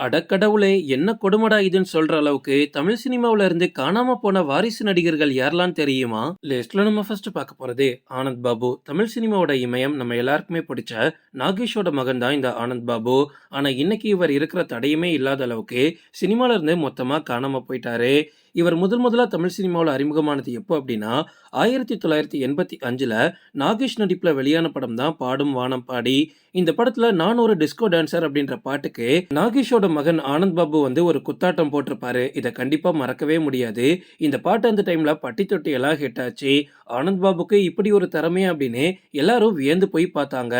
அடக்கடவுளே! என்ன கொடுமடா இதுன்னு சொல்ற அளவுக்கு தமிழ் சினிமாவில இருந்து காணாம போன வாரிசு நடிகர்கள் யாரெல்லாம் தெரியுமா? லிஸ்ட்ல நம்ம ஃபர்ஸ்ட் பார்க்க போறது ஆனந்த் பாபு. தமிழ் சினிமாவோட இமயம் நம்ம எல்லாருக்குமே பிடிச்ச நாகேஷோட மகன் தான் இந்த ஆனந்த் பாபு. ஆனா இன்னைக்கு இவர் இருக்கிற தடையுமே இல்லாத அளவுக்கு சினிமால இருந்து மொத்தமா காணாம போயிட்டாரு. இவர் முதல் முதலாக தமிழ் சினிமாவில் அறிமுகமானது எப்போ அப்படின்னா, 1985ல நாகேஷ் நடிப்பில் வெளியான படம் தான் பாடும் வானம் பாடி. இந்த படத்தில் நான் ஒரு டிஸ்கோ டான்சர் அப்படின்ற பாட்டுக்கு நாகேஷோட மகன் ஆனந்த் பாபு வந்து ஒரு குத்தாட்டம் போட்டிருப்பாரு. இதை கண்டிப்பாக மறக்கவே முடியாது. இந்த பாட்டு அந்த டைம்ல பட்டி தொட்டி எல்லாம் ஹிட் ஆச்சு. ஆனந்த் பாபுக்கு இப்படி ஒரு திறமையா அப்படின்னு எல்லாரும் வியந்து போய் பார்த்தாங்க.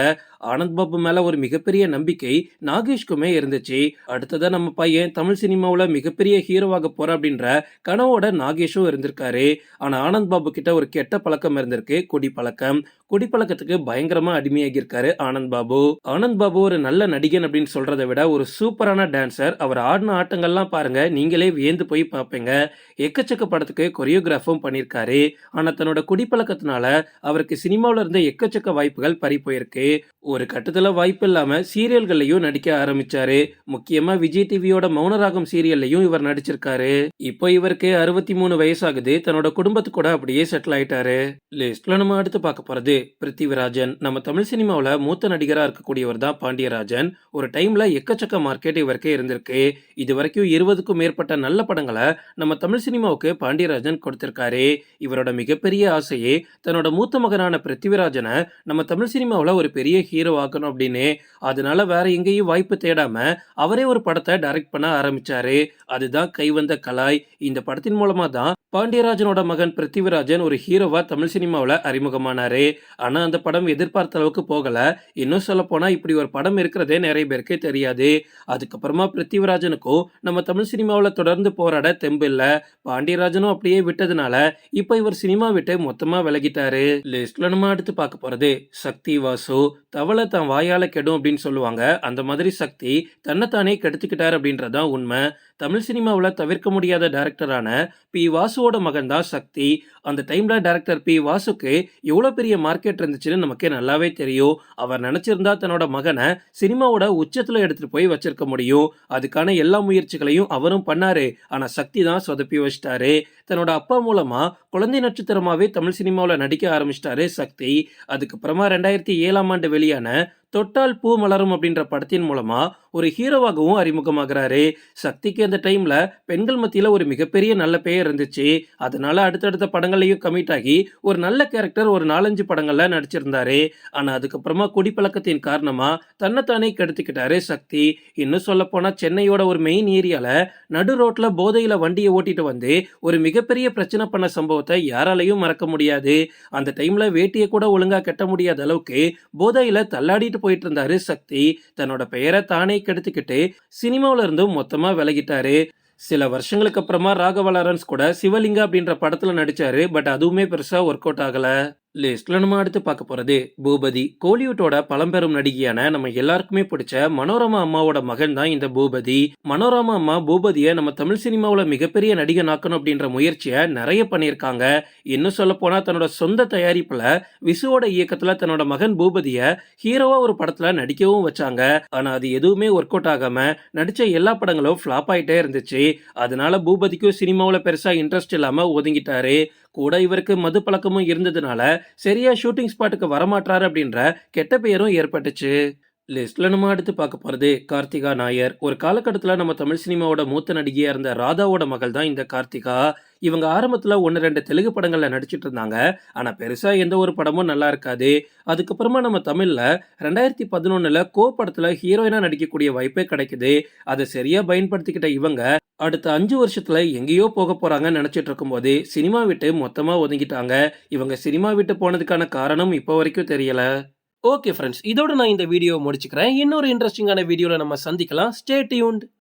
ஆனந்த் பாபு மேல ஒரு மிகப்பெரிய நம்பிக்கை நாகேஷ்க்குமே இருந்துச்சு. அடுத்ததான் நம்ம பையன் தமிழ் சினிமாவில் மிகப்பெரிய ஹீரோவாக போற அப்படின்ற கனவோட நாகேஷும் இருந்திருக்காரு. ஆனா ஆனந்த் பாபு கிட்ட ஒரு கெட்ட பழக்கம் இருந்திருக்கு. குடி பழக்கம். குடி பழக்கத்துக்கு பயங்கரமா அடிமையாகி இருக்காரு ஆனந்த் பாபு. ஆனந்த் பாபு ஒரு நல்ல நடிகன் அப்படின்னு சொல்றதை விட ஒரு சூப்பரான டான்சர். அவர் ஆடின ஆட்டங்கள்லாம் பாருங்க நீங்களே வியந்து போய் பார்ப்பீங்க. எக்கச்சக்க படத்துக்கு கொரியோகிராஃபும் பண்ணியிருக்காரு. ஆனா தன்னோட குடிப்பழக்கத்தினால அவருக்கு சினிமாவில் இருந்த எக்கச்சக்க வாய்ப்புகள் பறி போயிருக்கு. ஒரு கட்டத்துல வாய்ப்பு இல்லாம சீரியல்கள்லயும் நடிக்க ஆரம்பிச்சாரு. முக்கியமா விஜய் டிவியோட மௌனராகம் சீரியல்லையும் இவர் நடிச்சிருக்காரு. இப்போ இவர் அறுபத்தி மூணு வயசாகுது. தன்னோட குடும்பத்து கூட அப்படியே செட்டில் ஆயிட்டாரு. லிஸ்ட்ல நம்ம அடுத்து பார்க்க போறது பிருத்திவிராஜன். நம்ம தமிழ் சினிமாவில் மூத்த நடிகரா இருக்கக்கூடியவர் தான் பாண்டியராஜன். ஒரு டைம்ல எக்கச்சக்க மார்க்கெட் இவருக்கு இருந்திருக்கு. இது வரைக்கும் 20க்கும் மேற்பட்ட நல்ல படங்களை நம்ம தமிழ் சினிமாவுக்கு பாண்டியராஜன் கொடுத்திருக்காரு. இவரோட மிகப்பெரிய ஆசையே தன்னோட மூத்த மகனான பிருத்திவிராஜனை நம்ம தமிழ் சினிமாவில் ஒரு பெரிய ஹீரோ ஆக்கணும் அப்படின்னு. அதனால வேற எங்கேயும் வாய்ப்பு தேடாம அவரே ஒரு படத்தை டைரக்ட் பண்ண ஆரம்பிச்சாரு. அதுதான் கைவந்த கலாய். இந்த படத்தின் மூலமா தான் பாண்டியராஜனோட மகன் பிருத்திவிராஜன் ஒரு ஹீரோவா தமிழ் சினிமாவில் அறிமுகமானாரு. ஆனால் அந்த படம் எதிர்பார்த்த அளவுக்கு போகல. இன்னும் சொல்ல போனா இப்படி ஒரு படம் இருக்கிறதே நிறைய பேருக்கே தெரியாது. அதுக்கப்புறமா பிருத்திவிராஜனுக்கும் நம்ம தமிழ் சினிமாவில் தொடர்ந்து போராட தெம்பு இல்லை பாண்டியராஜனும் அப்படியே விட்டதுனால இப்போ இவர் சினிமா விட்டு மொத்தமாக விலகிட்டாரு. லிஸ்ட்ல நம்ம அடுத்து பார்க்க போறது சக்தி வாசு. தவளை தன் வாயால கெடும் அப்படின்னு சொல்லுவாங்க. அந்த மாதிரி சக்தி தன்னைத்தானே கெடுத்துக்கிட்டார் அப்படின்றதான் உண்மை. தமிழ் சினிமாவில் தவிர்க்க முடியாத டேரக்டரான பி வாசு வாசுவோட மகன் தான் சக்தி. அந்த டைம்ல டேரக்டர் பி வாசுக்கு எவ்வளோ பெரிய மார்க்கெட் இருந்துச்சுன்னு நமக்கே நல்லாவே தெரியும். அவர் நினைச்சிருந்தா தன்னோட மகனை சினிமாவோட உச்சத்தில் எடுத்துட்டு போய் வச்சிருக்க முடியும். அதுக்கான எல்லா முயற்சிகளையும் அவரும் பண்ணாரு. ஆனா சக்தி தான் சொதப்பி வச்சிட்டாரு. தன்னோட அப்பா மூலமா குழந்தை நட்சத்திரமாவே தமிழ் சினிமாவில் நடிக்க ஆரம்பிச்சிட்டாரு சக்தி. அதுக்கப்புறமா 2007ஆம் ஆண்டு வெளியான தொட்டால் பூ மலரும் அப்படின்ற படத்தின் மூலமா ஒரு ஹீரோவாகவும் அறிமுகமாகிறாரு. சக்திக்கு அந்த டைம்ல பெண்கள் மத்தியில ஒரு மிகப்பெரிய நல்ல பெயர் இருந்துச்சு. அதனால அடுத்தடுத்த படங்களையும் கமிட் ஆகி ஒரு நல்ல கேரக்டர் ஒரு 4, 5 படங்கள்ல நடிச்சிருந்தாரு. ஆனா அதுக்கப்புறமா குடிப்பழக்கத்தின் காரணமா தன்னைத்தானே கெடுத்துக்கிட்டாரு சக்தி. இன்னும் சொல்ல போனா சென்னையோட ஒரு மெயின் ஏரியால நடு ரோட்ல போதையில வண்டியை ஓட்டிட்டு வந்து ஒரு மிகப்பெரிய பிரச்சனை பண்ண சம்பவத்தை யாராலையும் மறக்க முடியாது. அந்த டைம்ல வேட்டியை கூட ஒழுங்கா கட்ட முடியாத அளவுக்கு போதையில தள்ளாடிட்டு போயிட்டு இருந்தாரு சக்தி. தன்னோட பெயரை தானே கெடுத்துக்கிட்டு சினிமாவில இருந்தும் மொத்தமா விலகிட்டாரு. சில வருஷங்களுக்கு அப்புறமா ராகவா லாரன்ஸ் கூட சிவலிங்கா அப்படின்ற படத்துல நடிச்சாரு. பட் அதுவுமே பெருசா ஒர்க் அவுட் ஆகல. லிஸ்ட்ல நம்ம அடுத்து பார்க்க போறது பூபதி. கோலிவுட்டோட பழம்பெரும் நடிகையான நம்ம எல்லாருக்குமே பிடிச்ச மனோரமா அம்மாவோட மகன் தான் இந்த பூபதி. மனோரமா அம்மா பூபதியை நம்ம தமிழ் சினிமாவில் மிகப்பெரிய நடிகன் ஆக்கணும் அப்படின்ற முயற்சியை நிறைய பண்ணியிருக்காங்க. இன்னும் சொல்ல போனா தன்னோட சொந்த தயாரிப்புல விசுவோட இயக்கத்துல தன்னோட மகன் பூபதியை ஹீரோவா ஒரு படத்துல நடிக்கவும் வச்சாங்க. ஆனா அது எதுவுமே ஒர்க் அவுட் ஆகாம நடிச்ச எல்லா படங்களும் ஃபிளாப் ஆயிட்டே இருந்துச்சு. அதனால பூபதிக்கும் சினிமாவில் பெருசா இன்ட்ரெஸ்ட் இல்லாம ஒதுங்கிட்டாரு. கூட இவருக்கு மது பழக்கமும் இருந்ததுனால சரியா ஷூட்டிங் ஸ்பாட்டுக்கு வரமாட்டாரு அப்படின்ற கெட்ட பெயரும் ஏற்பட்டுச்சு. லிஸ்ட்ல நம்ம அடுத்து பார்க்க போறது கார்த்திகா நாயர். ஒரு காலகட்டத்தில் நம்ம தமிழ் சினிமாவோட மூத்த நடிகையா இருந்த ராதாவோட மகள் தான் இந்த கார்த்திகா. இவங்க ஆரம்பத்தில் ஒன்று ரெண்டு தெலுங்கு படங்களில் நடிச்சிட்டு இருந்தாங்க. ஆனால் பெருசாக எந்த ஒரு படமும் நல்லா இருக்காது. அதுக்கப்புறமா நம்ம தமிழில் ரெண்டாயிரத்தி பதினொன்றில் கோ படத்தில் ஹீரோயினாக நடிக்கக்கூடிய வாய்ப்பே கிடைக்குது. அதை சரியாக பயன்படுத்திக்கிட்ட இவங்க அடுத்த அஞ்சு வருஷத்துல எங்கேயோ போக போறாங்கன்னு நினைச்சிட்டு இருக்கும்போது சினிமா விட்டு மொத்தமா ஒதுங்கிட்டாங்க. இவங்க சினிமா விட்டு போனதுக்கான காரணம் இப்போ வரைக்கும் தெரியல. ஓகே ஃப்ரெண்ட்ஸ் இதோட நான் இந்த வீடியோ முடிச்சுக்கிறேன். இன்னொரு இன்ட்ரெஸ்டிங்கான வீடியோவில் நம்ம சந்திக்கலாம். Stay tuned.